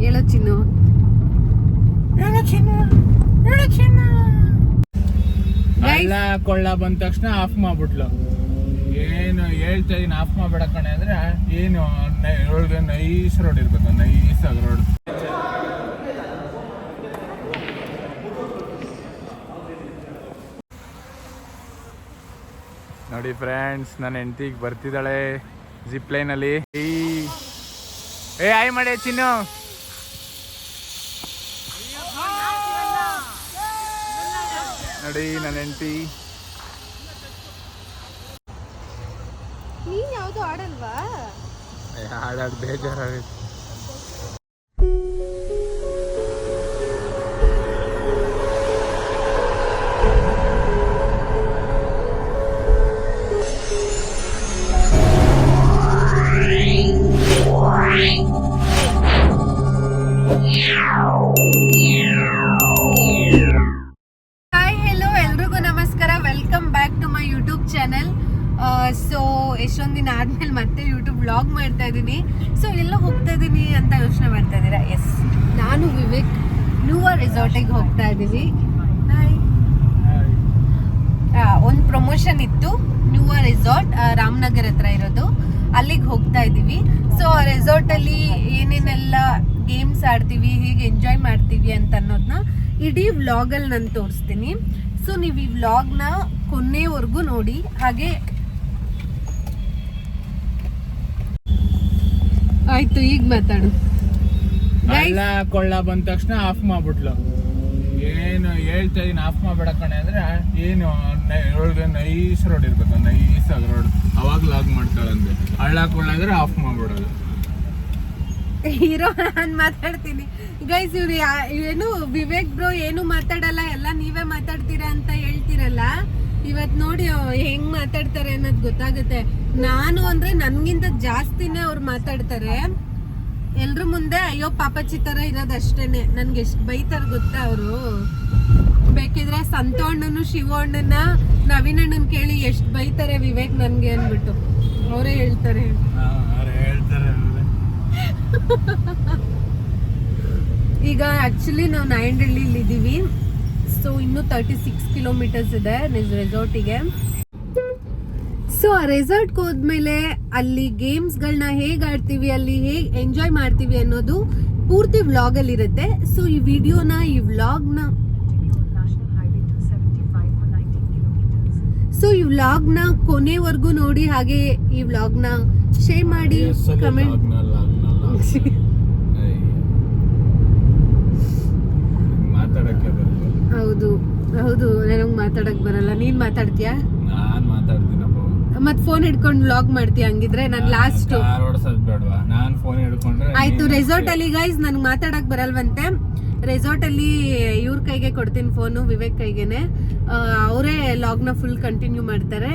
ಹೇಳೋ ಚಿನ್ನು ಹಳ್ಳ ಕೊಳ್ಳ ಬಂದ ತಕ್ಷಣ ಆಫ್ ಮಾಡ್ಬಿಟ್ಲು. ಏನು ಹೇಳ್ತಾ ಇದೀನಿ ಆಫ್ ಮಾಡ್ಬೇಡ ಕಣೆ ಅಂದ್ರೆ ಏನು ಒಳಗೆ ನೈಸ್ ರೋಡ್ ಇರ್ಬೇಕು ನೈಸ್ ಆಗಿ ರೋಡ್ ನೋಡಿ ಫ್ರೆಂಡ್ಸ್ ನನ್ನ ಹೆಂಡತಿಗೆ ಬರ್ತಿದ್ದಾಳೆ ಜಿಪ್ ಲೈನಲ್ಲಿ ಏ ಆಯ್ ಮಾಡಿ ಚಿನ್ನು. ನೋಡಿ ನನ್ನ ಹೆಂಡತಿ. ನೀನ್ ಯಾವ್ದು ಆಡಲ್ವಾ ಹಾಡಾಡ್ ಬೇಜಾರಾಗೈತೆ. ನ್ಯೂವ ರೆಸಾರ್ಟಿಗೆ ಹೋಗ್ತಾ ಇದ್ದೀವಿ. ಒಂದು ಪ್ರಮೋಷನ್ ಇತ್ತು ನ್ಯೂವ ರೆಸಾರ್ಟ್ ರಾಮನಗರ್ ಹತ್ರ ಇರೋದು. ಅಲ್ಲಿಗೆ ಹೋಗ್ತಾ ಇದ್ದೀವಿ. ಸೊ ಆ ರೆಸಾರ್ಟಲ್ಲಿ ಏನೇನೆಲ್ಲ ಗೇಮ್ಸ್ ಆಡ್ತೀವಿ ಹೇಗೆ ಎಂಜಾಯ್ ಮಾಡ್ತೀವಿ ಅಂತ ಅನ್ನೋದನ್ನ ಇಡೀ ವ್ಲಾಗಲ್ಲಿ ನಾನು ತೋರಿಸ್ತೀನಿ. ಸೊ ನೀವು ಈ ವ್ಲಾಗ್ನ ಕೊನೆವರೆಗೂ ನೋಡಿ. ಹಾಗೆ ಆಯಿತು ಈಗ ಮಾತಾಡು. ಹಳ್ಳ ಕೊಳ್ಳ ಬಂದ ತಕ್ಷಣ ಆಫ್ ಮಾಡ್ಬಿಟ್ಲು. ಏನು ಹೇಳ್ತಾ ಇದೀನಿ ಆಫ್ ಮಾಡ್ಬೇಡ ಕಣೆ ಅಂದ್ರೆ ಏನು ನೈಸ್ ರೋಡ್ ಇರ್ಬೇಕು ನೈಸ್ ಆಗಿ ರೋಡ್ ಅವಾಗ ಲಾಗ್ ಮಾಡ್ತಾಳಂತೆ ಹಳ್ಳ ಕೊಳ್ಳ ಅಂದ್ರೆ ಆಫ್ ಮಾಡ್ಬಿಡೋದು. ಹೀರೋ ನಾನು ಮಾತಾಡ್ತೀನಿ. ಗೈಸ್ ಇವ್ರು ಏನು ವಿವೇಕ್ ಬ್ರೋ ಏನು ಮಾತಾಡಲ್ಲ ಎಲ್ಲ ನೀವೇ ಮಾತಾಡ್ತೀರಾ ಅಂತ ಹೇಳ್ತೀರಲ್ಲ? ಇವತ್ ನೋಡಿ ಹೆಂಗ್ ಮಾತಾಡ್ತಾರೆ ಅನ್ನೋದು ಗೊತ್ತಾಗುತ್ತೆ. ನಾನು ಅಂದ್ರೆ ನನ್ಗಿಂತ ಜಾಸ್ತಿನೇ ಅವ್ರು ಮಾತಾಡ್ತಾರೆ. ಎಲ್ರ ಮುಂದೆ ಅಯ್ಯೋ ಪಾಪಚ್ಚಿ ತರ ಇರೋದಷ್ಟೇನೆ. ನನ್ಗೆ ಎಷ್ಟು ಬೈತಾರ ಗೊತ್ತಾ ಅವರು? ಬೇಕಿದ್ರೆ ಸಂತೋಣ್ಣನು ಶಿವಣ್ಣನ ನವೀನ್ ಅಣ್ಣನ್ ಕೇಳಿ ಎಷ್ಟು ಬೈತಾರೆ ವಿವೇಕ್ ನನ್ಗೆ ಅನ್ಬಿಟ್ಟು ಅವರೇ ಹೇಳ್ತಾರೆ. ಈಗ ಆಕ್ಚುಲಿ ನಾವು ನಾಯಂಡಳ್ಳಿಲಿ ಇದ್ದೀವಿ. ಸೊ ಇನ್ನೂ ತರ್ಟಿ ಸಿಕ್ಸ್ ಕಿಲೋಮೀಟರ್ಸ್ ಇದೆ ರೆಸಾರ್ಟಿಗೆ ಸೊ ಆ ರೆಸಾರ್ಟ್ಗೆ ಹೋದ್ಮೇಲೆ ಅಲ್ಲಿ ಗೇಮ್ಸ್ಗಳನ್ನ ಹೇಗೆ ಆಡ್ತೀವಿ ಅಲ್ಲಿ ಹೇಗೆ ಎಂಜಾಯ್ ಮಾಡ್ತೀವಿ ಅನ್ನೋದು ಪೂರ್ತಿ ವ್ಲಾಗ್ ಅಲ್ಲಿ ಇರುತ್ತೆ ಸೊ ಈ ವಿಡಿಯೋನ ಈ ವ್ಲಾಗ್ನ ಸೊ ಈ ವ್ಲಾಗ್ನ ಕೊನೆವರೆಗೂ ನೋಡಿ ಹಾಗೆ ಈ ವ್ಲಾಗ್ನ ಶೇರ್ ಮಾಡಿ ಕಮೆಂಟ್ ಹೌದು ಹೌದು ನನಗೆ ಮಾತಾಡಕ್ ಬರಲ್ಲ. ನೀನ್ ಮಾತಾಡ್ತೀಯಾ? ನಾನ್ ಮಾತಾಡ್ತೀನಪ್ಪ ಮತ್ ಫೋನ್ ಹಿಡ್ಕೊಂಡು ವ್ಲಾಗ್ ಮಾಡ್ತೀಯ ಹಂಗಿದ್ರೆ? ನನ್ ಲಾಸ್ಟ್ ಕಾರ್ ಓಡಿಸೋದ್ ಬೇಡವಾ? ನಾನ್ ಫೋನ್ ಹಿಡ್ಕೊಂಡ್ರೆ ಆಯ್ತು ರೆಸಾರ್ಟ್ ಅಲ್ಲಿ ಗೈಸ್ ನನ್ಗೆ ಮಾತಾಡಕ್ ಬರಲ್ವಂತೆ. ರೆಸಾರ್ಟ್ ಅಲ್ಲಿ ಇವ್ರ ಕೈಗೆ ಕೊಡ್ತೀನಿ ಫೋನು ವಿವೇಕ್ ಕೈಗೆನೆ. ಅವರೇ ಲಾಗ್ನ ಫುಲ್ ಕಂಟಿನ್ಯೂ ಮಾಡ್ತಾರೆ.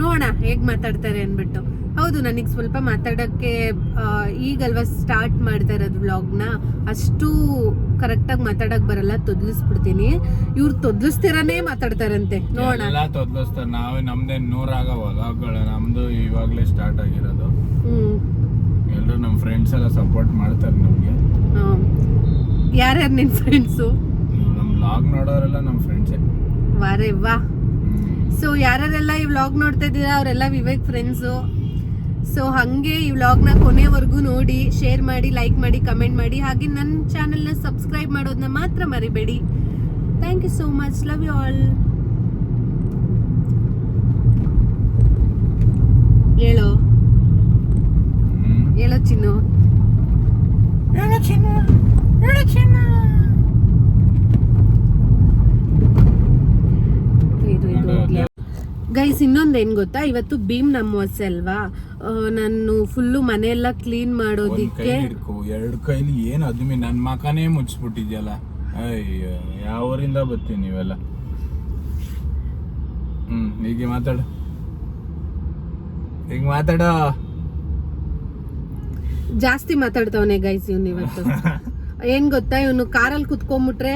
ನೋಡೋಣ ಹೇಗ್ ಮಾತಾಡ್ತಾರೆ ಅನ್ಬಿಟ್ಟು ಹೌದು ನನಗೆ ಸ್ವಲ್ಪ ಮಾತಾಡಕ್ಕೆ ಈಗಲ್ವಾ ಸ್ಟಾರ್ಟ್ ಮಾಡ್ತಾ ಇರೋದು ವ್ಲಾಗ್ನ ಅಷ್ಟು ಕರೆಕ್ಟಾಗಿ ಮಾತಾಡಕ್ ಬರಲ್ಲ ತೊದ್ಲಿಸ್ಬಿಡ್ತೀನಿ. ಇವ್ರು ತೊದ್ಲಿಸ್ತಿರಾನೇ ಮಾತಾಡ್ತಾರಂತೆ. ನೋಡೋಣ. ಎಲ್ಲ ತೊದ್ಲಿಸ್ತಾರೆ. ನಾವೇ ನಮ್ದೇ ನೂರಾಗ ವ್ಲಾಗ್ಗಳು ನಮ್ದು ಇವಾಗಲೇ ಸ್ಟಾರ್ಟ್ ಆಗಿರೋದು. ಹ್ಮ್. ಎಲ್ಲರೂ ನಮ್ಮ ಫ್ರೆಂಡ್ಸ್ ಎಲ್ಲ ಸಪೋರ್ಟ್ ಮಾಡ್ತಾರೆ ನಮ್ಗೆ. ಯಾರ್ಯಾರು ನಿಮ್ಮ ಫ್ರೆಂಡ್ಸು ನಮ್ಮ ವ್ಲಾಗ್ ನೋಡೋರೆಲ್ಲ ನಮ್ಮ ಫ್ರೆಂಡ್ಸೇ ವಾರೇ ವಾ. ಸೊ ಯಾರ್ಯಾರೆಲ್ಲ ಈ ವ್ಲಾಗ್ ನೋಡ್ತಾ ಇದ್ದೀರಾ? ಅವರೆಲ್ಲ ವಿವೇಕ್ ಫ್ರೆಂಡ್ಸು ಸೊ ಹಾಗೆ ಈ ವ್ಲಾಗ್ನ ಕೊನೆವರೆಗೂ ನೋಡಿ ಶೇರ್ ಮಾಡಿ ಲೈಕ್ ಮಾಡಿ ಕಮೆಂಟ್ ಮಾಡಿ ಹಾಗೆ ನನ್ನ ಚಾನೆಲ್ನ ಸಬ್ಸ್ಕ್ರೈಬ್ ಮಾಡೋದನ್ನ ಮಾತ್ರ ಮರಿಬೇಡಿ. Thank you so much love you all ಹೇಳೋ? ಹೇಳೋ ಚಿನ್ನು? ಇದು. ಗೈಸ್ ಇನ್ನೊಂದು ಏನ್ ಗೊತ್ತಾ? ಇವತ್ತು ಭೀಮ್ ನಮ್ಮವಸೆ ಅಲ್ವಾ? ನಾನು ಫುಲ್ಲು ಮನೆಯೆಲ್ಲ ಕ್ಲೀನ್ ಮಾಡೋದಿಕ್ಕೆ ಎರಡು ಕೈಲಿ ಏನು? ಅದ್ಮಿ ನನ್ನ ಮಕನೇ ಮುಚ್ಚಿಬಿಟ್ಟಿದ್ಯಲ್ಲ ಅಯ್ಯೋ ಯಾವರಿಂದ ಬರ್ತೀನಿ ನೀವೆಲ್ಲ? ಹ್ಮ್ ಹೀಗೆ ಮಾತಾಡ. ಈಗ ಮಾತಾಡೋ. ಜಾಸ್ತಿ ಮಾತಾಡ್ತಾವನೆ ಗೈಸ್ ಇವನ್ ಇವತ್ತು. ಏನ್ ಗೊತ್ತಾ? ಇವನು ಕಾರಲ್ಲಿ ಕುತ್ಕೊಂಡ್ಬಿಟ್ರೆ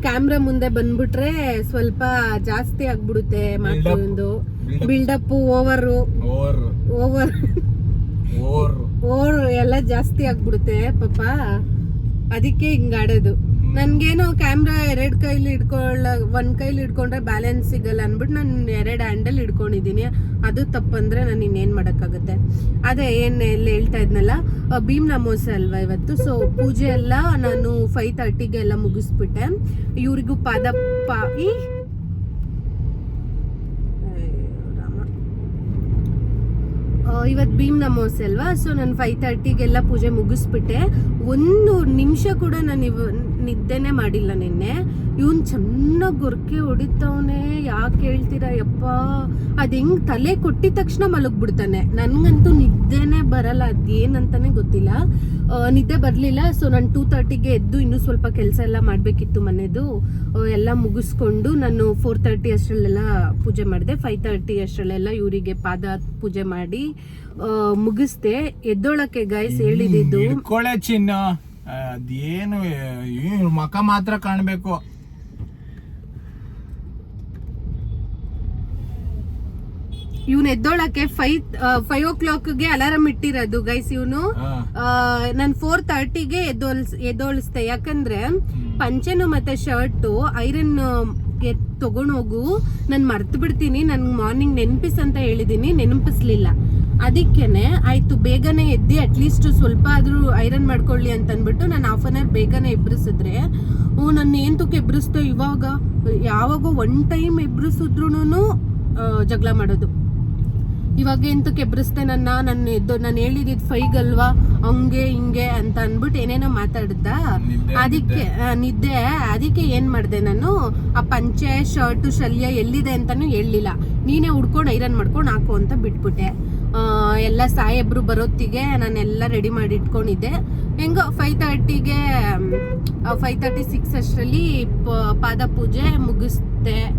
ಕ್ಯಾಮ್ರಾ ಮುಂದೆ ಬಂದ್ಬಿಟ್ರೆ ಸ್ವಲ್ಪ ಜಾಸ್ತಿ ಆಗ್ಬಿಡುತ್ತೆ ಮಾತು Build up. ಒಂದು Build up. Build up over over over over ಎಲ್ಲ ಜಾಸ್ತಿ ಆಗ್ಬಿಡುತ್ತೆ ಪಾಪ. ಅದಕ್ಕೆ ಹಿಂಗ್ ಆಡೋದು ನನ್ಗೇನೋ ಕ್ಯಾಮ್ರಾ ಎರಡು ಕೈಲಿ ಹಿಡ್ಕೊಳ್ಳ, ಒಂದ್ ಕೈಲಿ ಹಿಡ್ಕೊಂಡ್ರೆ ಬ್ಯಾಲೆನ್ಸ್ ಸಿಗಲ್ಲ ಅನ್ಬಿಟ್ಟು ನಾನು ಎರಡು ಹ್ಯಾಂಡಲ್ ಹಿಡ್ಕೊಂಡಿದ್ದೀನಿ ಅದು ತಪ್ಪಂದ್ರೆ ನಾನು ಇನ್ನೇನ್ ಮಾಡೋಕ್ಕಾಗುತ್ತೆ. ಅದೇ ಏನ್ ಎಲ್ಲ ಹೇಳ್ತಾ ಇದ್ನಲ್ಲ ಭೀಮ್ ನಮೋಸ ಅಲ್ವಾ ಇವತ್ತು? ಸೊ ಪೂಜೆ ಎಲ್ಲ ನಾನು ಫೈವ್ ತರ್ಟಿಗೆ ಎಲ್ಲ ಮುಗಿಸ್ಬಿಟ್ಟೆ. ಇವ್ರಿಗೂ ಪಾದ ಪಾ, ಈ? ಇವತ್ತು ಭೀಮ್ ನಮೋಸ್ ಅಲ್ವಾ? ಸೊ ನಾನು ಫೈವ್ ತರ್ಟಿಗೆಲ್ಲ ಪೂಜೆ ಮುಗಿಸ್ಬಿಟ್ಟೆ. ಒಂದು ನಿಮಿಷ ಕೂಡ ನಾನು ಇವ ನಿದ್ದೆನೆ ಮಾಡಿಲ್ಲ ನಿನ್ನೆ. ಇವನ್ ಚೆನ್ನಾಗಿ ಗೊರ್ಕೆ ಹೊಡಿತಾವನೆ. ಯಾಕೆ ಹೇಳ್ತೀರಾ ಯಪ್ಪ? ಅದ್ ಹೆಂಗ್ ತಲೆ ಕೊಟ್ಟಿದ ತಕ್ಷಣ ಮಲಗ್ಬಿಡ್ತಾನೆ. ನನ್ಗಂತೂ ನಿದ್ದೆನೆ ಬರಲ್ಲ. ಅದೇನಂತಾನೆ ಗೊತ್ತಿಲ್ಲ. ನಿದ್ದೆ ಬರಲಿಲ್ಲ. ಸೊ ನಾನು ಟೂ ತರ್ಟಿಗೆ ಎದ್ದು ಇನ್ನೂ ಸ್ವಲ್ಪ ಕೆಲಸ ಎಲ್ಲ ಮಾಡಬೇಕಿತ್ತು ಮನೆದು. ಎಲ್ಲ ಮುಗಿಸ್ಕೊಂಡು ನಾನು ಫೋರ್ ತರ್ಟಿ ಅಷ್ಟರಲ್ಲೆಲ್ಲ ಪೂಜೆ ಮಾಡಿದೆ. ಫೈವ್ ತರ್ಟಿ ಅಷ್ಟರಲ್ಲೆಲ್ಲ ಇವರಿಗೆ ಪಾದ ಪೂಜೆ ಮಾಡಿ ಮುಗಿಸ್ದೆ. ಎದ್ದೋಳಕ್ಕೆ ಗೈಸ್ ಹೇಳಿದ್ದು ಕೊಳೆ ಚಿನ್ನ. ಅದೇನು ಇವ್ರ ಮಾತ್ರ ಕಾಣಬೇಕು. ಇವ್ನು ಎದ್ದೋಳಕ್ಕೆ ಫೈವ್ ಫೈವ್ ಓ ಕ್ಲಾಕ್ಗೆ ಅಲಾರಾಮ್ ಇಟ್ಟಿರೋದು ಗೈಸ್ ಇವನು. ನಾನು ಫೋರ್ ತರ್ಟಿಗೆ ಎದ್ದೋಳ್ಸ್ ಎದ್ದೋಳಿಸ್ತೆ. ಯಾಕಂದ್ರೆ ಪಂಚೆನು ಮತ್ತೆ ಶರ್ಟು ಐರನ್ ತಗೊಂಡೋಗು. ನಾನು ಮರ್ತು ಬಿಡ್ತೀನಿ ನನ್ಗೆ ಮಾರ್ನಿಂಗ್ ನೆನಪಿಸ್ ಅಂತ ಹೇಳಿದ್ದೀನಿ ನೆನಪಿಸ್ಲಿಲ್ಲ. ಅದಕ್ಕೇನೆ ಆಯ್ತು ಬೇಗನೆ ಎದ್ದು ಅಟ್ಲೀಸ್ಟ್ ಸ್ವಲ್ಪ ಆದ್ರೂ ಐರನ್ ಮಾಡ್ಕೊಳ್ಳಿ ಅಂತ ಅಂದ್ಬಿಟ್ಟು ನಾನು ಹಾಫ್ ಅನ್ ಅವರ್ ಬೇಗನೆ ಎಬ್ರಿಸಿದ್ರೆ ಹ್ಞೂ ನನ್ನ ಏಂತಕ್ಕೆ ಎಬ್ರಿಸ್ತು ಇವಾಗ? ಯಾವಾಗ ಒನ್ ಟೈಮ್ ಎಬ್ರಿಸಿದ್ರು ಜಗಳ ಮಾಡೋದು. ಇವಾಗ ಎಂತಕ್ಕೆ ಎಬ್ರಿಸ್ತೆ ನನ್ನ ನನ್ನ ಎದ್ದು ನಾನು ಹೇಳಿದಿದ್ ಫೈಗ್ ಅಲ್ವಾ? ಹಂಗೆ ಹಿಂಗೆ ಅಂತ ಅಂದ್ಬಿಟ್ಟು ಏನೇನೋ ಮಾತಾಡ್ದ. ಅದಕ್ಕೆ ನಿದ್ದೆ. ಅದಕ್ಕೆ ಏನು ಮಾಡ್ದೆ ನಾನು? ಆ ಪಂಚೆ ಶರ್ಟು ಶಲ್ಯ ಎಲ್ಲಿದೆ ಅಂತಲೂ ಹೇಳಲಿಲ್ಲ. ನೀನೇ ಉಡ್ಕೊಂಡು ಐರನ್ ಮಾಡ್ಕೊಂಡು ಹಾಕು ಅಂತ ಬಿಟ್ಬಿಟ್ಟೆ. ಎಲ್ಲ ಸಾಹೇಬ್ರು ಬರೋತ್ತಿಗೆ ನಾನೆಲ್ಲ ರೆಡಿ ಮಾಡಿ ಇಟ್ಕೊಂಡಿದ್ದೆ. ಹೆಂಗೋ ಫೈವ್ ತರ್ಟಿಗೆ ಫೈವ್ ತರ್ಟಿ ಸಿಕ್ಸ್ ಅಷ್ಟರಲ್ಲಿ ಪಾದ ಪೂಜೆ ಮುಗಿಸ್ದೆ.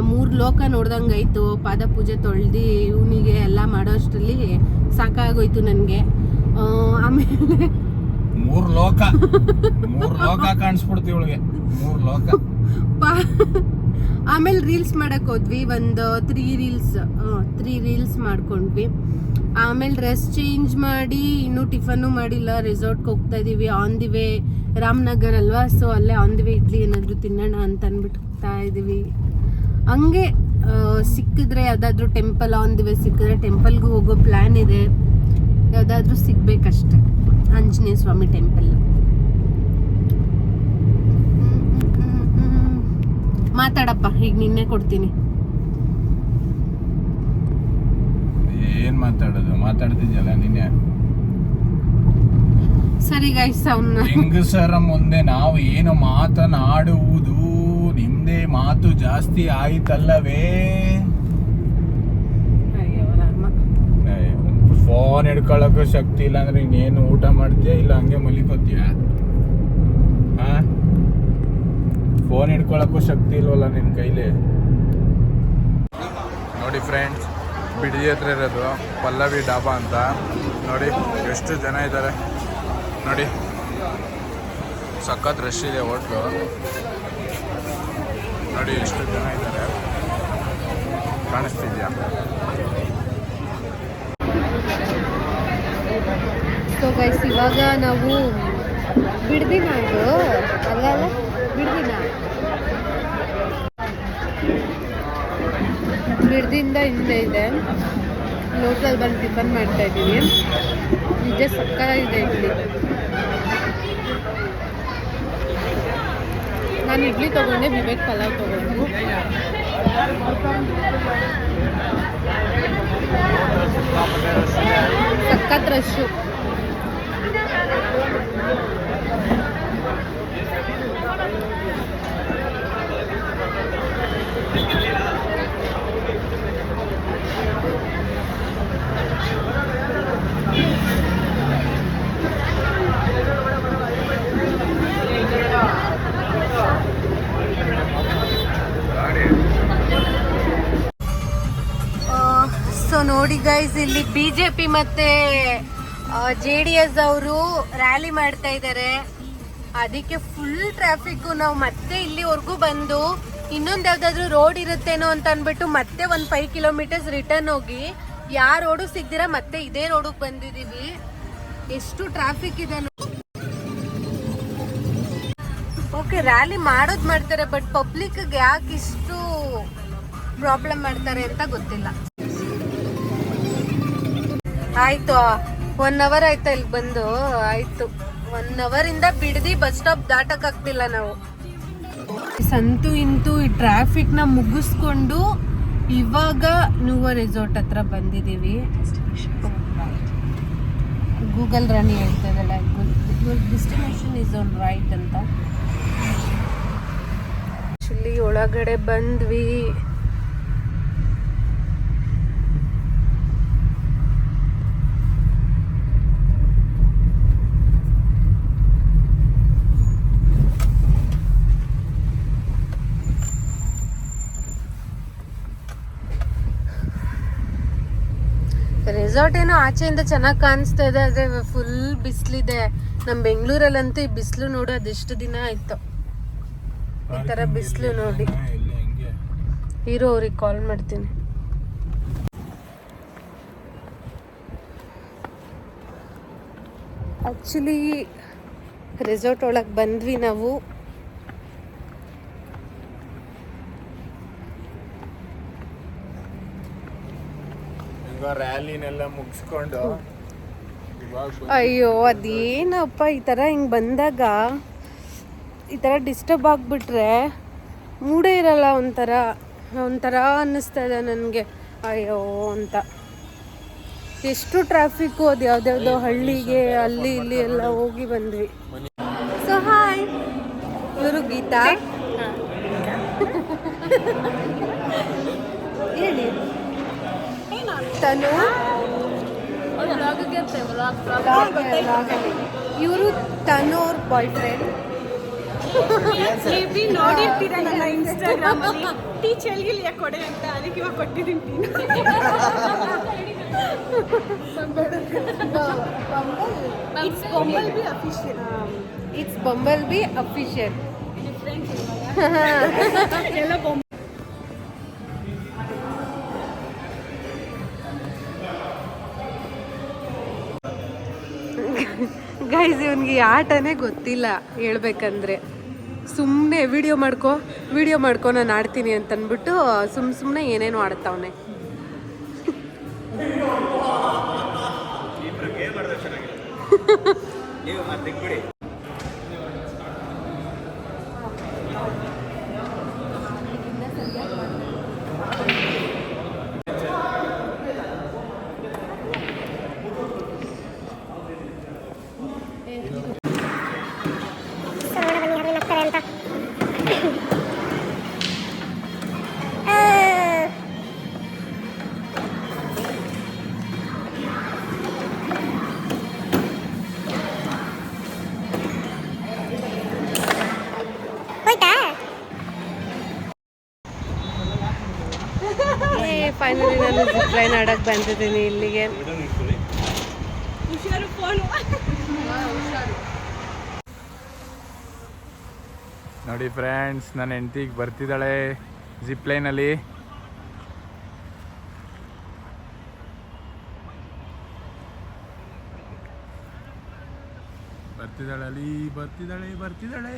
ಮೂರು ಲೋಕ ನೋಡ್ದಂಗಾಯ್ತು. ಪಾದ ಪೂಜೆ ತೊಳ್ದು ಇವನಿಗೆ ಎಲ್ಲ ಮಾಡೋ ಅಷ್ಟರಲ್ಲಿ ಸಾಕಾಗೋಯ್ತು ನನಗೆ. ಆಮೇಲೆ ಮೂರು ಲೋಕ. ಮೂರು ಲೋಕ ಕಾಣಿಸ್ಬಿಡ್ತೀವಿ ಇವಳಿಗೆ. ಮೂರು ಲೋಕ. ಪಾ- ಆಮೇಲೆ ರೀಲ್ಸ್ ಮಾಡಕ್ಕೆ ಹೋದ್ವಿ, ಒಂದು ತ್ರೀ ರೀಲ್ಸ್ ತ್ರೀ ರೀಲ್ಸ್ ಮಾಡ್ಕೊಂಡ್ವಿ. ಆಮೇಲೆ ಡ್ರೆಸ್ ಚೇಂಜ್ ಮಾಡಿ, ಇನ್ನೂ ಟಿಫನ್ನು ಮಾಡಿಲ್ಲ ರೆಸಾರ್ಟ್ಗೆ ಹೋಗ್ತಾ ಇದೀವಿ ಆನ್ ದಿ ವೇ ರಾಮನಗರ್ ಅಲ್ವಾ? ಸೊ ಅಲ್ಲೇ ಆನ್ ದಿ ವೇ ಇಡ್ಲಿ ಏನಾದರೂ ತಿನ್ನೋಣ ಅಂತ ಅಂದ್ಬಿಟ್ಟು ಹೋಗ್ತಾ ಇದೀವಿ. ಹಂಗೆ ಸಿಕ್ಕಿದ್ರೆ ಯಾವ್ದಾದ್ರು ಟೆಂಪಲ್ ಆನ್ ದಿ ವೇ ಸಿಕ್ಕಿದ್ರೆ ಟೆಂಪಲ್ಗೂ ಹೋಗೋ ಪ್ಲಾನ್ ಇದೆ. ಯಾವುದಾದ್ರೂ ಸಿಗ್ಬೇಕಷ್ಟೆ. ಆಂಜನೇಯ ಸ್ವಾಮಿ ಟೆಂಪಲ್ ಮಾತಾಡಪ್ಪ ಈಗ ನಿನ್ನೆ ಕೊಡ್ತೀನಿ. ಏನ್ ಮಾತಾಡೋದು? ಮಾತಾಡ್ತಿದ್ಯಲ್ಲ ನಿನ್ನೆ? ಸರಿ ಗೈಸ್ ಅವನ್ನ ಹೆಂಗಸರ ಮುಂದೆ ನಾವು ಏನು ಮಾತನಾಡುವುದು? ನಿಮ್ದೇ ಮಾತು ಜಾಸ್ತಿ ಆಯ್ತಲ್ಲವೇ? ಫೋನ್ ಹಿಡ್ಕೊಳಕ್ಕೂ ಶಕ್ತಿ ಇಲ್ಲ ಅಂದ್ರೆ ಇನ್ನೇನು ಊಟ ಮಾಡ್ತೀಯ ಇಲ್ಲ ಹಂಗೆ ಮಲಿಕೋತೀಯ ಹಾ ಫೋನ್ ಹಿಡ್ಕೊಳಕ್ಕೂ ಶಕ್ತಿ ಇಲ್ವಲ್ಲ ನಿನ್ನ ಕೈಲಿ? ನೋಡಿ ಫ್ರೆಂಡ್ಸ್ ಬಿಡದಿ ಹತ್ರ ಇರೋದು ಪಲ್ಲವಿ ಡಾಬಾ ಅಂತ. ನೋಡಿ ಎಷ್ಟು ಜನ ಇದ್ದಾರೆ. ನೋಡಿ. ಸಖತ್ ರಶ್ ಇದೆ ಹೋಟ್ಲು ನೋಡಿ ಎಷ್ಟು ಜನ ಇದ್ದಾರೆ. ಕಾಣಿಸ್ತಿದ್ಯಾ? ಇವಾಗ ನಾವು ಬಿಡ್ದಿ ಅಲ್ಲ ಅಲ್ಲ. ಬಿಡ್ದಿಂದ ಹಿಂದೆ ಇದೆ. ಲೋಕಲ್ ಬಂದು ಟಿಫನ್ ಮಾಡ್ತಾ ಇದ್ದೀನಿ ನಿಜ ಸಕ್ಕತ್ತಾಗಿದೆ ಇಡ್ಲಿ. ನಾನು ಇಡ್ಲಿ ತಗೊಂಡೆ ವಿವೇಕ್ ಪಲಾವ್ ತೊಗೊಂಡು. ಸಖತ್ ರಶ್ಶು ಸೊ ನೋಡಿ ಗೈಸ್ ಇಲ್ಲಿ ಬಿಜೆಪಿ ಮತ್ತೆ ಜೆ ಡಿ ಎಸ್ ಅವರು ರ್ಯಾಲಿ ಮಾಡ್ತಾ ಇದ್ದಾರೆ ಅದಕ್ಕೆ ಫುಲ್ ಟ್ರಾಫಿಕ್ ನಾವು ಮತ್ತೆ ಇಲ್ಲಿವರೆಗೂ ಬಂದು, ಇನ್ನೊಂದು ಯಾವ್ದಾದ್ರು ರೋಡ್ ಇರುತ್ತೇನೋ ಅಂತ ಅನ್ಬಿಟ್ಟು ಮತ್ತೆ ಒಂದು ಫೈವ್ ಕಿಲೋಮೀಟರ್ಸ್ ರಿಟರ್ನ್ ಹೋಗಿ, ಯಾವ ರೋಡು ಸಿಗ್ದಿರ ಮತ್ತೆ ಇದೇ ರೋಡಿಗೆ ಬಂದಿದೀವಿ. ಎಷ್ಟು ಟ್ರಾಫಿಕ್ ಇದೆ ಓಕೆ ರ್ಯಾಲಿ ಮಾಡೋದ್ ಮಾಡ್ತಾರೆ ಬಟ್ ಪಬ್ಲಿಕ್ ಯಾಕೆ ಇಷ್ಟು ಪ್ರಾಬ್ಲಮ್ ಮಾಡ್ತಾರೆ ಅಂತ ಗೊತ್ತಿಲ್ಲ. ಆಯ್ತು ಒನ್ ಅವರ್ ಆಯ್ತಾ ಇಲ್ಲಿ ಬಂದು? ಆಯ್ತು. ಒನ್ ಅವರ್ ಇಂದ ಬಿಡದಿ ಬಸ್ ಸ್ಟಾಪ್ ದಾಟಕ್ ಆಗ್ತಿಲ್ಲ ನಾವು. ಸಂತು ಇಂತು ಈ ಟ್ರಾಫಿಕ್ನ ಮುಗಿಸ್ಕೊಂಡು ಇವಾಗ ನೂವ ರೆಸಾರ್ಟ್ ಹತ್ರ ಬಂದಿದೀವಿ ಗೂಗಲ್ ರಾಣಿ ಹೇಳ್ತದಲ್ಲ ಡಿಸ್ಟಿನೇಷನ್ ಇಸ್ ಆನ್ ರೈಟ್ ಅಂತ. ಆಕ್ಚುಲಿ ಒಳಗಡೆ ಬಂದ್ವಿ. ರೆಸಾರ್ಟ್ ಏನೋ ಆಚೆಯಿಂದ ಚೆನ್ನಾಗಿ ಕಾಣಿಸ್ತಾ ಇದೆ ಆದ್ರೆ ಫುಲ್ ಬಿಸಿಲಿದೆ. ನಮ್ಮ ಬೆಂಗಳೂರಲ್ಲಂತೂ ಈ ಬಿಸಿಲು ನೋಡು ಅದೆಷ್ಟು ದಿನ ಆಯ್ತು. ಈ ತರ ಬಿಸಿಲು ನೋಡಿ. ಇರೋ ಹೀರೋ ಅವ್ರಿಗೆ ಕಾಲ್ ಮಾಡ್ತೀನಿ. ಆಕ್ಚುಲಿ ರೆಸಾರ್ಟ್ ಒಳಗೆ ಬಂದ್ವಿ ನಾವು. ರ್ಯಾಲಿನೆಲ್ಲ ಮುಗಿಸ್ಕೊಂಡು ಅಯ್ಯೋ ಅದೇನಪ್ಪ ಈ ಥರ ಹಿಂಗೆ ಬಂದಾಗ ಈ ಥರ ಡಿಸ್ಟರ್ಬ್ ಆಗಿಬಿಟ್ರೆ ಮೂಡೇ ಇರಲ್ಲ ಒಂಥರ ಒಂಥರ ಅನ್ನಿಸ್ತಾ ಇದೆ ನನಗೆ. ಅಯ್ಯೋ ಅಂತ. ಎಷ್ಟು ಟ್ರಾಫಿಕ್ಕು ಅದು ಯಾವ್ದ್ಯಾವ್ದೋ ಹಳ್ಳಿಗೆ ಅಲ್ಲಿ ಇಲ್ಲಿ ಎಲ್ಲ ಹೋಗಿ ಬಂದ್ವಿ. ಸೊ ಹಾಯ್ ಇವರು ಗೀತಾ. ಹೇಳಿ. ತನು ಇವರು ತನು ಅವ್ರ ಬಾಯ್ ಫ್ರೆಂಡ್ ನೋಡಿರ್ತೀರ ನನ್ನ ಇನ್ಸ್ಟಾಗ್ರಾಮ್ ಟೀ ಚಳಿಗಿಲಿಯ ಕೊಡೆ ಅಂತ ಅದಕ್ಕೆ ಇವಾಗ ಕೊಟ್ಟಿದ್ದೀನಿ it's bumble bee official it's bumble bee official different ಎಲ್ಲ ಗೈಸ್ ಇವನಿಗೆ ಆಟನೇ ಗೊತ್ತಿಲ್ಲ ಹೇಳ್ಬೇಕಂದ್ರೆ. ಸುಮ್ಮನೆ ವಿಡಿಯೋ ಮಾಡ್ಕೊ ವಿಡಿಯೋ ಮಾಡ್ಕೊ, ನಾನು ಆಡ್ತೀನಿ ಅಂತ ಅಂದ್ಬಿಟ್ಟು ಸುಮ್ ಸುಮ್ಮನೆ ಏನೇನು ಆಡ್ತಾವನೆ. ಬಂದಿದ್ದೀನಿ ಇಲ್ಲಿಗೆ. ಹುಷಾರು ಫೋನು. ನೋಡಿ ಫ್ರೆಂಡ್ಸ್ ನನ್ನ ಹೆಂಡತಿಗೆ ಬರ್ತಿದ್ದಾಳೆ ಜಿಪ್ ಲೈನಲ್ಲಿ. ಬರ್ತಿದ್ದಾಳೆ ಅಲ್ಲಿ ಬರ್ತಿದ್ದಾಳೆ ಬರ್ತಿದ್ದಾಳೆ.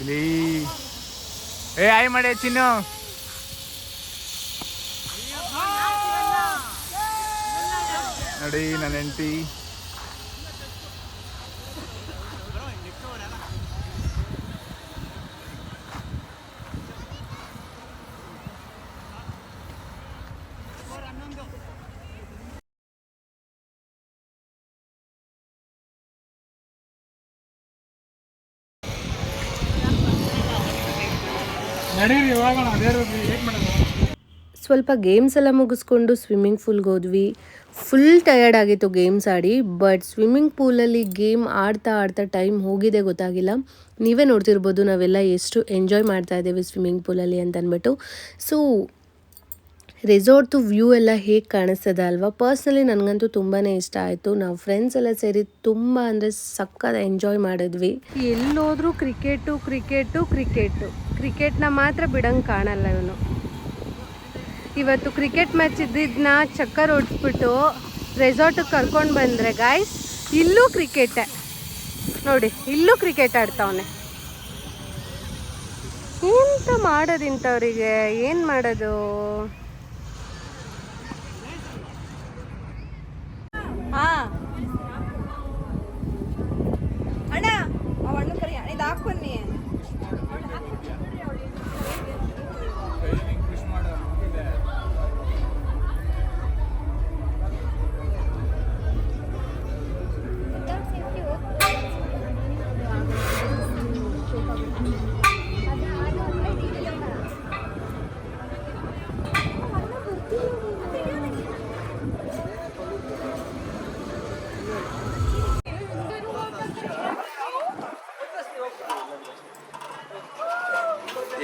ಇಲ್ಲಿ. ಏ ಆಯ್ ಮಾಡಿ ಚಿನ್ನು. ನೋಡಿ ನನ್ನ ಹೆಂಡತಿ. ಸ್ವಲ್ಪ ಗೇಮ್ಸ್ ಎಲ್ಲ ಮುಗಿಸ್ಕೊಂಡು ಸ್ವಿಮ್ಮಿಂಗ್ ಪೂಲ್ಗೆ ಹೋದ್ವಿ. ಫುಲ್ ಟಯರ್ಡ್ ಆಗಿತ್ತು ಗೇಮ್ಸ್ ಆಡಿ ಬಟ್ ಸ್ವಿಮ್ಮಿಂಗ್ ಪೂಲಲ್ಲಿ ಗೇಮ್ ಆಡ್ತಾ ಆಡ್ತಾ ಟೈಮ್ ಹೋಗಿದೆ ಗೊತ್ತಾಗಿಲ್ಲ. ನೀವೇ ನೋಡ್ತಿರ್ಬೋದು, ನಾವೆಲ್ಲ ಎಷ್ಟು ಎಂಜಾಯ್ ಮಾಡ್ತಾ ಇದ್ದೇವೆ ಸ್ವಿಮ್ಮಿಂಗ್ ಪೂಲಲ್ಲಿ ಅಂತ ಅಂದ್ಬಿಟ್ಟು ಸೊ ರೆಸಾರ್ಟ್ದು ವ್ಯೂ ಎಲ್ಲ ಹೇಗೆ ಕಾಣಿಸ್ತದೆ ಅಲ್ವಾ? ಪರ್ಸ್ನಲಿ ನನಗಂತೂ ತುಂಬಾ ಇಷ್ಟ ಆಯಿತು. ನಾವು ಫ್ರೆಂಡ್ಸ್ ಎಲ್ಲ ಸೇರಿ ತುಂಬ ಅಂದರೆ ಸಕ್ಕದ ಎಂಜಾಯ್ ಮಾಡಿದ್ವಿ. ಎಲ್ಲೋದ್ರೂ ಕ್ರಿಕೆಟು ಕ್ರಿಕೆಟು ಕ್ರಿಕೆಟು ಕ್ರಿಕೆಟ್ನ ಮಾತ್ರ ಬಿಡಂಗೆ ಕಾಣಲ್ಲ ಇವನು. ಇವತ್ತು ಕ್ರಿಕೆಟ್ ಮ್ಯಾಚ್ ಇದ್ದಿದ್ದನ್ನ ಚಕ್ಕರ್ ಹೊಡ್ಸ್ಬಿಟ್ಟು ರೆಸಾರ್ಟಿಗೆ ಕರ್ಕೊಂಡು ಬಂದರೆ ಗಾಯ್ಸ್ ಇಲ್ಲೂ ಕ್ರಿಕೆಟೇ ನೋಡಿ, ಇಲ್ಲೂ ಕ್ರಿಕೆಟ್ ಆಡ್ತಾವನೆ. ಎಂತ ಮಾಡೋದು ಏನು ಮಾಡೋದು? ಹಾ. ಅಣ್ಣ ಅವ ಅಣ್ಣ ಕರಿ ಇದು ಹಾಕ್ಬನ್ನಿ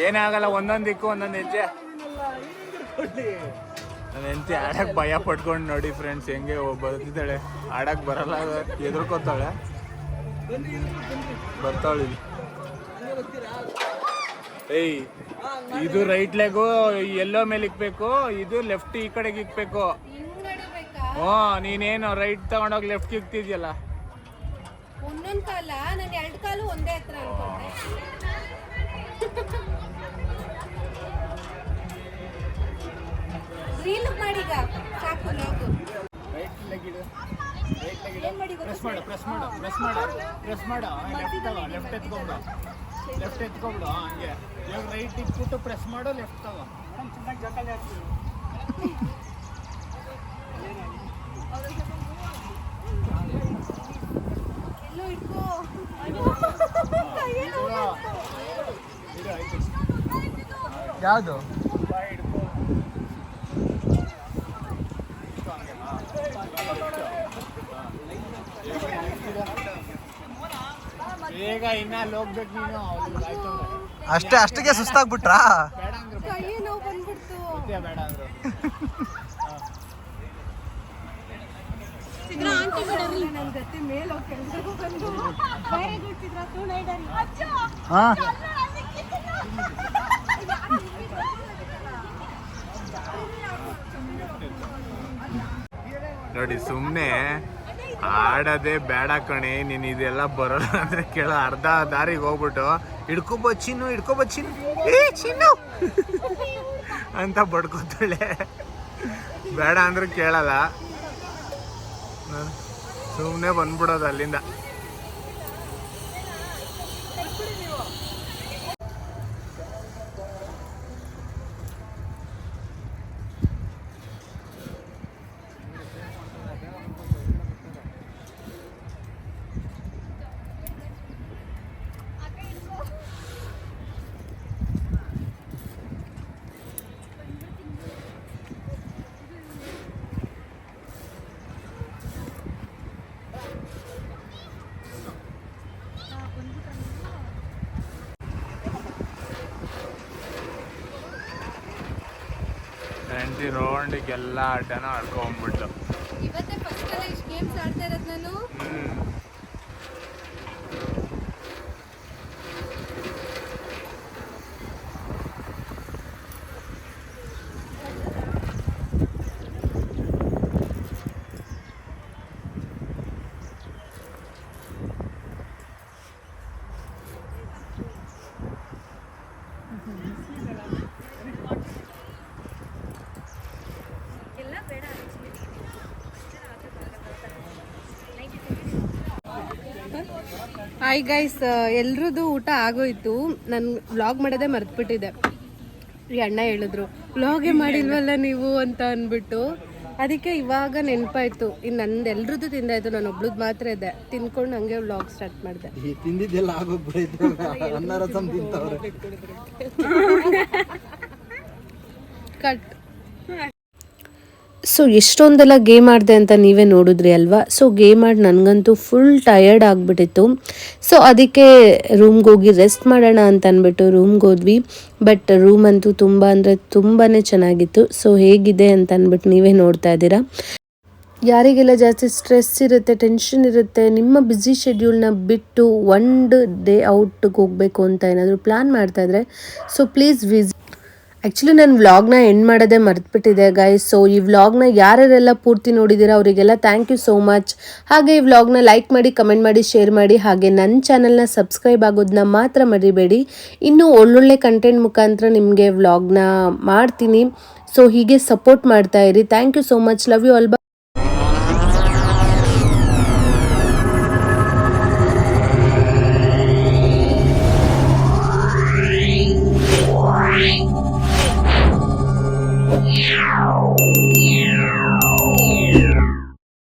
ಏನಾಗಲ್ಲ, ಒಂದೊಂದು ದಿಕ್ಕು, ಒಂದೊಂದು ಹೆಜ್ಜೆ. ನನ್ನ ಹೆಂಡತಿ ಭಯ ಪಟ್ಕೊಂಡು ನೋಡಿ ಫ್ರೆಂಡ್ಸ್ ಹೆಂಗೆ ಬರ್ತಿದ್ದಾಳೆ ಆಡಕ್ ಬರಲ್ಲ ಎದುರ್ಕೋತಾಳೆ ಬರ್ತಾಳೆ. ಏಯ್, ಇದು ರೈಟ್ ಲೆಗು ಎಲ್ಲೋ ಮೇಲೆ ಇಕ್ಬೇಕು, ಇದು ಲೆಫ್ಟ್ ಈ ಕಡೆಗೆ ಇಕ್ಬೇಕು. ಹ್ಞೂ, ನೀನೇನು ರೈಟ್ ತಗೊಂಡೋಗಿ ಲೆಫ್ಟ್ ಇಕ್ತಿದ್ಯಲ್ಲ? ಒಂದೊಂದು ಕಾಲ ನಾನು ಎರಡು ಕಾಲು ಒಂದೇ ಹತ್ರ ರೀಲ್ ಮಾಡೀಗ. ಸಾಕು ಲಾಗು ರೈಟ್ ಲೆಗ್ ಇಡು ರೈಟ್ ಲೆಗ್ ಇಡು ಪ್ರೆಸ್ ಮಾಡು. ಪ್ರೆಸ್ ಮಾಡು. ಪ್ರೆಸ್ ಮಾಡು ಪ್ರೆಸ್ ಮಾಡು ಲೆಫ್ಟ್ ಲೆಫ್ಟ್ ಎತ್ಕೊಂಡು ಲೆಫ್ಟ್ ಎತ್ಕೊಂಡು ಹಂಗೆ. ಇವಾಗ ರೈಟ್ ಇಟ್ಬಿಟ್ಟು ಪ್ರೆಸ್ ಮಾಡು ಲೆಫ್ಟ್ ತಗೋ. ಚೆನ್ನಾಗಿ ಜಕಾಲಿ ಹಾಕ್ತೀವಿ ಎಲ್ಲೋ ಇಟ್ಕೋ. ಯಾವುದು? ಬೇಗ ಇನ್ನ ಅಲ್ಲಿ ಹೋಗ್ಬೇಕು ನೀನು. ಅವ್ನಿಗೆ ಆಯ್ತು. ಅಷ್ಟೇ ಅಷ್ಟಕ್ಕೆ ಸುಸ್ತಾಗ್ಬಿಟ್ರಾ? ಬೇಡ ಅಂದ್ರು ಕೈ ನೋವು ಬಂದ್ಬಿಡ್ತು. ಸತ್ಯ ಬೇಡ ಅಂದ್ರು. ನನ್ನ ಜೊತೆ ಮೇಲೆ ಹೋಗಿ ಕೆಳಗೂ ಬಂದು. ಬೇರೆ ಗುಡ್ತಿದ್ರ ಟೂ ನೈಡಲ್ಲಿ ಹಾ? ನೋಡಿ ಸುಮ್ಮನೆ ಆಡೋದೇ ಬೇಡ ಕಣೆ, ನೀನು ಇದೆಲ್ಲ ಬರೋಲ್ಲ ಅಂದ್ರೆ ಕೇಳ, ಅರ್ಧ ದಾರಿಗೆ ಹೋಗ್ಬಿಟ್ಟು, ಹಿಡ್ಕೊಬೋ ಚಿನ್ನು ಹಿಡ್ಕೊಬೋ ಚಿನ್ನು. ಏ, ಚಿನ್ನು! ಅಂತ ಬಡ್ಕೋತಾಳೆ. ಬೇಡ ಅಂದ್ರೆ ಕೇಳಲ್ಲ. ಸುಮ್ಮನೆ ಬಂದ್ಬಿಡೋದು ಅಲ್ಲಿಂದ. ಹೆಂಡತಿ ರೌಂಡಿಗೆಲ್ಲ ಅಡ್ಡನ ಆಡ್ಕೊಂಡ್ಬಿಟ್ಲು ಹಾಯ್ ಗೈಸ್ ಎಲ್ರದ್ದು ಊಟ ಆಗೋಯ್ತು. ನಾನು ವ್ಲಾಗ್ ಮಾಡೋದೇ ಮರ್ತ್ಬಿಟ್ಟಿದ್ದೆ ಈ ಅಣ್ಣ ಹೇಳಿದ್ರು ವ್ಲಾಗೇ ಮಾಡಿಲ್ವಲ್ಲ ನೀವು? ಅಂತ ಅಂದ್ಬಿಟ್ಟು. ಅದಕ್ಕೆ ಇವಾಗ ನೆನಪಾಯ್ತು. ಇನ್ನು ನಂದು ಎಲ್ರದ್ದು ತಿಂದಾಯ್ತು ನಾನು ಒಬ್ಳದ್ ಮಾತ್ರ ಇದೆ ತಿನ್ಕೊಂಡು ಹಂಗೆ ವ್ಲಾಗ್ ಸ್ಟಾರ್ಟ್ ಮಾಡಿದೆ. ತಿಂದಿದ್ದೆಲ್ಲ ಕಟ್ ಸೊ ಎಷ್ಟೊಂದೆಲ್ಲ ಗೇಮ್ ಆಡಿದೆ ಅಂತ ನೀವೇ ನೋಡಿದ್ರಿ ಅಲ್ವಾ? ಸೊ ಗೇಮ್ ಆಡಿ ನನಗಂತೂ ಫುಲ್ ಟಯರ್ಡ್ ಆಗಿಬಿಟ್ಟಿತ್ತು. ಸೊ ಅದಕ್ಕೆ ರೂಮ್ಗೆ ಹೋಗಿ ರೆಸ್ಟ್ ಮಾಡೋಣ ಅಂತ ಅಂದ್ಬಿಟ್ಟು ರೂಮ್ಗೆ ಹೋದ್ವಿ. ಬಟ್ ರೂಮ್ ಅಂತೂ ತುಂಬ ಅಂದರೆ ತುಂಬಾ ಚೆನ್ನಾಗಿತ್ತು. ಸೊ ಹೇಗಿದೆ ಅಂತ ಅಂದ್ಬಿಟ್ಟು ನೀವೇ ನೋಡ್ತಾ ಇದ್ದೀರಾ? ಯಾರಿಗೆಲ್ಲ ಜಾಸ್ತಿ ಸ್ಟ್ರೆಸ್ ಇರುತ್ತೆ ಟೆನ್ಷನ್ ಇರುತ್ತೆ, ನಿಮ್ಮ ಬ್ಯುಸಿ ಶೆಡ್ಯೂಲ್ನ ಬಿಟ್ಟು ಒಂದು ಡೇ ಔಟ್ಗೆ ಹೋಗಬೇಕು ಅಂತ ಏನಾದರೂ ಪ್ಲ್ಯಾನ್ ಮಾಡ್ತಾ ಇದ್ರೆ ಸೊ ಪ್ಲೀಸ್ ವಿಸ್ ಆ್ಯಕ್ಚುಲಿ ನಾನು ವ್ಲಾಗ್ನ ಎಂಡ್ ಮಾಡೋದೇ ಮರೆತುಬಿಟ್ಟಿದೆ ಗೈಸ್ ಸೊ ಈ ವ್ಲಾಗ್ನ ಯಾರ್ಯಾರೆಲ್ಲ ಪೂರ್ತಿ ನೋಡಿದ್ದೀರಾ ಅವರಿಗೆಲ್ಲ ಥ್ಯಾಂಕ್ ಯು ಸೋ ಮಚ್ ಹಾಗೆ ಈ ವ್ಲಾಗ್ನ ಲೈಕ್ ಮಾಡಿ ಕಮೆಂಟ್ ಮಾಡಿ ಶೇರ್ ಮಾಡಿ, ಹಾಗೆ ನನ್ನ ಚಾನಲ್ನ ಸಬ್ಸ್ಕ್ರೈಬ್ ಆಗೋದನ್ನ ಮಾತ್ರ ಮರಿಬೇಡಿ. ಇನ್ನೂ ಒಳ್ಳೊಳ್ಳೆ ಕಂಟೆಂಟ್ ಮುಖಾಂತರ ನಿಮಗೆ ವ್ಲಾಗ್ನ ಮಾಡ್ತೀನಿ. ಸೊ ಹೀಗೆ ಸಪೋರ್ಟ್ ಮಾಡ್ತಾ ಇರಿ. Thank you so much love you all